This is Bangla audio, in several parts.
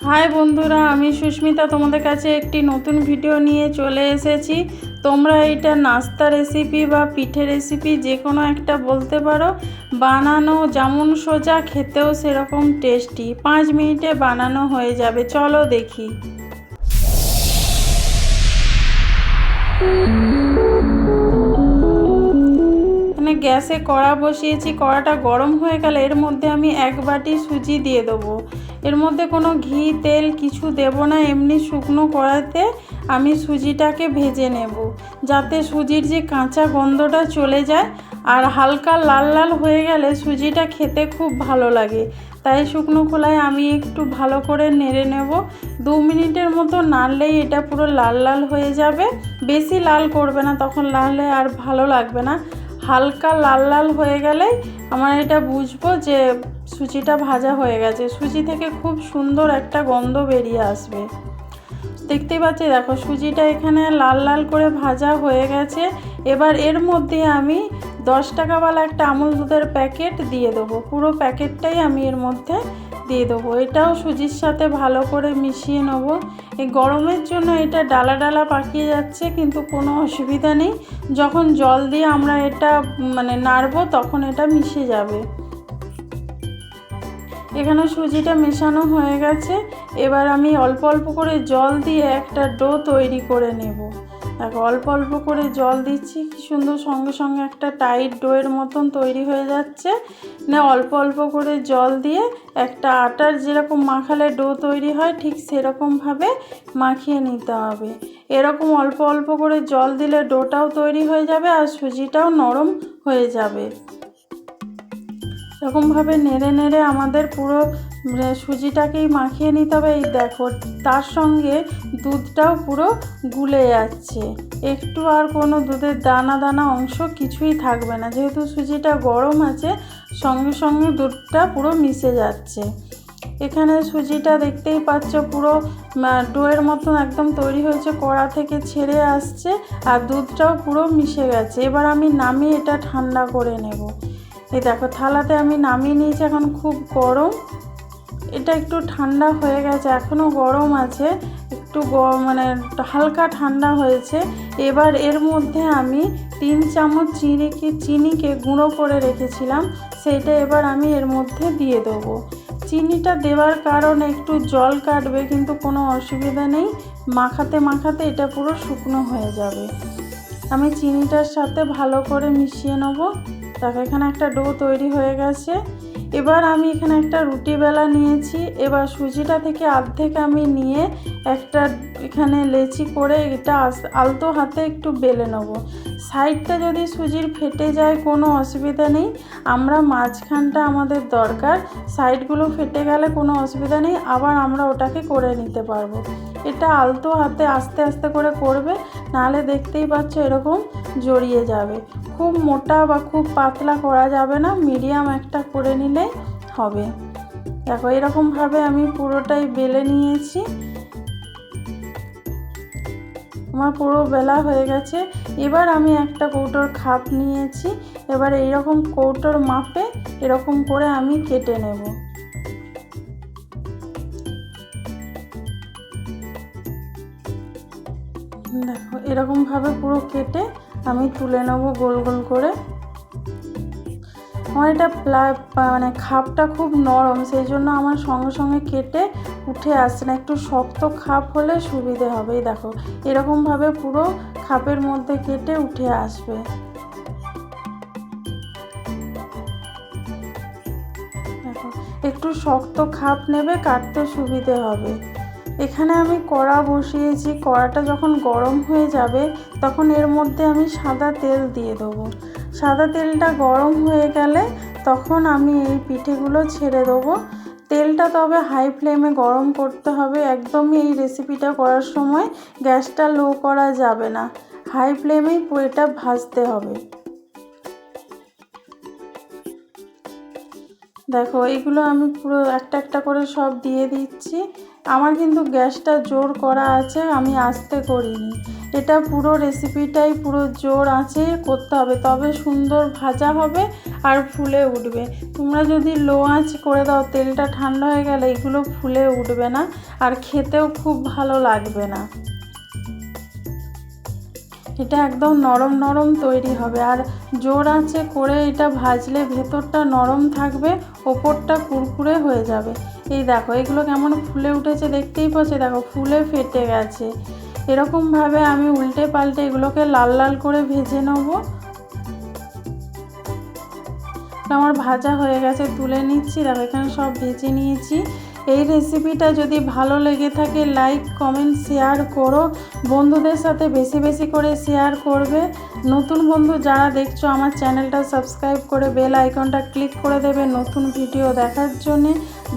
হাই বন্ধুরা, আমি সুস্মিতা। তোমাদের কাছে একটি নতুন ভিডিও নিয়ে চলে এসেছি। তোমরা এটা নাস্তা রেসিপি বা পিঠে রেসিপি যে কোনো একটা বলতে পারো। বানানো যেমন সোজা, খেতেও সেরকম টেস্টি পাঁচ মিনিটে বানানো হয়ে যাবে। চলো দেখি। এখানে গ্যাসে কড়া বসিয়েছি, কড়াটা গরম হয়ে গেলে এর মধ্যে আমি এক বাটি সুজি দিয়ে দেবো। এর মধ্যে কোনো ঘি, তেল কিছু দেব না, এমনি শুকনো কড়াতে আমি সুজিটাকে ভেজে নেব। যাতে সুজির যে কাঁচা গন্ধটা চলে যায় আর হালকা লাল লাল হয়ে গেলে সুজিটা খেতে খুব ভালো লাগে। তাই শুকনো খোলায় আমি একটু ভালো করে নেড়ে নেব। দু মিনিটের মতো নাড়লেই এটা পুরো লাল লাল হয়ে যাবে। বেশি লাল করবে না, তখন লালে আর ভালো লাগবে না। হালকা লাল লাল হয়ে গেলেই আমার এটা বুঝব যে সুজিটা ভাজা হয়ে গেছে। সুজি থেকে খুব সুন্দর একটা গন্ধ বেরিয়ে আসবে। দেখতেই পাচ্ছি, দেখো সুজিটা এখানে লাল লাল করে ভাজা হয়ে গেছে। এবার এর মধ্যে আমি দশ টাকাওয়ালা একটা আমুল দুধের প্যাকেট দিয়ে দেবো। পুরো প্যাকেটটাই আমি এর মধ্যে দিয়ে দেবো। এটাও সুজির সাথে ভালো করে মিশিয়ে নেব। এই গরমের জন্য এটা ডালা ডালা পাকিয়ে যাচ্ছে, কিন্তু কোনো অসুবিধা নেই। যখন জল দিয়ে আমরা এটা মানে নাড়বো, তখন এটা মিশে যাবে। এখানে সুজিটা মেশানো হয়ে গেছে। এবার আমি অল্প অল্প করে জল দিয়ে একটা ডো তৈরি করে নেব। দেখো অল্প অল্প করে জল দিচ্ছি, কি সুন্দর সঙ্গে সঙ্গে একটা টাইট ডোয়ের মতন তৈরি হয়ে যাচ্ছে। না অল্প অল্প করে জল দিয়ে একটা আটার যেরকম মাখালে ডো তৈরি হয়, ঠিক সেরকমভাবে মাখিয়ে নিতে হবে। এরকম অল্প অল্প করে জল দিলে ডোটাও তৈরি হয়ে যাবে আর সুজিটাও নরম হয়ে যাবে। এরকমভাবে নেড়ে নেড়ে আমাদের পুরো সুজিটাকেই মাখিয়ে নিতে হবে। এই দেখো, তার সঙ্গে দুধটাও পুরো গুলে যাচ্ছে। একটু আর কোনো দুধের দানা দানা অংশ কিছুই থাকবে না। যেহেতু সুজিটা গরম আছে, সঙ্গে সঙ্গে দুধটা পুরো মিশে যাচ্ছে। এখানে সুজিটা দেখতেই পাচ্ছ, পুরো ডোয়ের মতন একদম তৈরি হয়েছে, কড়া থেকে ছেড়ে আসছে, আর দুধটাও পুরো মিশে গেছে। এবার আমি নামিয়ে এটা ঠান্ডা করে নেব। এই দেখো, থালাতে আমি নামিয়ে নিয়েছি, এখন খুব গরম। এটা একটু ঠান্ডা হয়ে গেছে এখনও গরম আছে। একটু মানে হালকা ঠান্ডা হয়েছে। এবার এর মধ্যে আমি তিন চামচ চিনিকে চিনিকে গুঁড়ো করে রেখেছিলাম, সেইটা এবার আমি এর মধ্যে দিয়ে দেবো। চিনিটা দেওয়ার কারণে একটু জল কাটবে, কিন্তু কোনো অসুবিধা নেই। মাখাতে মাখাতে এটা পুরো শুকনো হয়ে যাবে। আমি চিনিটার সাথে ভালো করে মিশিয়ে নেব। দেখো এখানে একটা ডো তৈরি হয়ে গেছে। এবার আমি এখানে একটা রুটি বেলা নিয়েছি। এবার সুজিটা থেকে অর্ধেক আমি নিয়ে একটা এখানে লেচি করে এটা আলতো হাতে একটু বেলে নেব। সাইডটা যদি সুজির ফেটে যায়, কোনো অসুবিধা নেই। আমরা মাঝখানটা আমাদের দরকার। সাইডগুলো ফেটে গেলে কোনো অসুবিধা নেই। আবার আমরা ওটাকে করে নিতে পারব। এটা আলতো হাতে আস্তে আস্তে করে করবে, নাহলে দেখতেই পাচ্ছ এরকম জড়িয়ে যাবে। খুব মোটা বা খুব পাতলা করা যাবে না, মিডিয়াম একটা করে নিলেই হবে। দেখো, এরকমভাবে আমি পুরোটাই বেলে নিয়েছি। আমার পুরো বেলা হয়ে গেছে। এবার আমি একটা কৌটোর খাপ নিয়েছি। এবার এইরকম কৌটোর মাপে এরকম করে আমি কেটে নেব। এরকমভাবে পুরো কেটে আমি তুলে নেব গোল গোল করে। আমার এটা মানে খাপটা খুব নরম, সেই জন্য আমার সঙ্গে সঙ্গে কেটে উঠে আসছে না। একটু শক্ত খাপ হলে সুবিধে হবে। দেখো, এরকমভাবে পুরো খাপের মধ্যে কেটে উঠে আসবে। একটু শক্ত খাপ নেবে, কাটতে সুবিধে হবে। এখানে আমি কড়া বসিয়েছি, কড়াটা যখন গরম হয়ে যাবে তখন এর মধ্যে আমি সাদা তেল দিয়ে দেবো। সাদা তেলটা গরম হয়ে গেলে তখন আমি এই পিঠেগুলো ছেড়ে দেবো। তেলটা তবে হাই ফ্লেমে গরম করতে হবে, একদমই এই রেসিপিটা করার সময় গ্যাসটা লো করা যাবে না। হাই ফ্লেমেই এটা ভাজতে হবে। দেখো, এগুলো আমি পুরো একটা একটা করে সব দিয়ে দিচ্ছি। আমার কিন্তু গ্যাসটা জোর করা আছে, আমি আস্তে করিনি। এটা পুরো রেসিপিটাই পুরো জোর আছে, করতে হবে। তবে সুন্দর ভাজা হবে আর ফুলে উঠবে। তোমরা যদি লো আঁচ করে দাও, তেলটা ঠান্ডা হয়ে গেলে এগুলো ফুলে উঠবে না, আর খেতেও খুব ভালো লাগবে না। এটা একদম নরম নরম তৈরি হবে। আর জোর আঁচে করে এটা ভাজলে ভেতরটা নরম থাকবে, ওপরটা কুরকুরে হয়ে যাবে। এই দেখো, এগুলো কেমন ফুলে উঠেছে দেখতেই পাচ্ছে? দেখো, ফুলে ফেটে গেছে। এরকমভাবে আমি উল্টে পাল্টে এগুলোকে লাল লাল করে ভেজে নেব। আমার ভাজা হয়ে গেছে, তুলে নিচ্ছি। দেখো, এখানে সব ভেজে নিয়েছি। এই রেসিপিটা যদি ভালো লেগে থাকে লাইক কমেন্ট শেয়ার করো। বন্ধুদের সাথে বেশি বেশি করে শেয়ার করবে। নতুন বন্ধু যারা দেখছ, আমার চ্যানেলটা সাবস্ক্রাইব করে বেল আইকনটা ক্লিক করে দেবে নতুন ভিডিও দেখার জন্যে।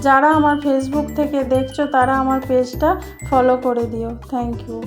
যারা আমার ফেসবুক থেকে দেখছ, তারা আমার পেজটা ফলো করে দিও। Thank you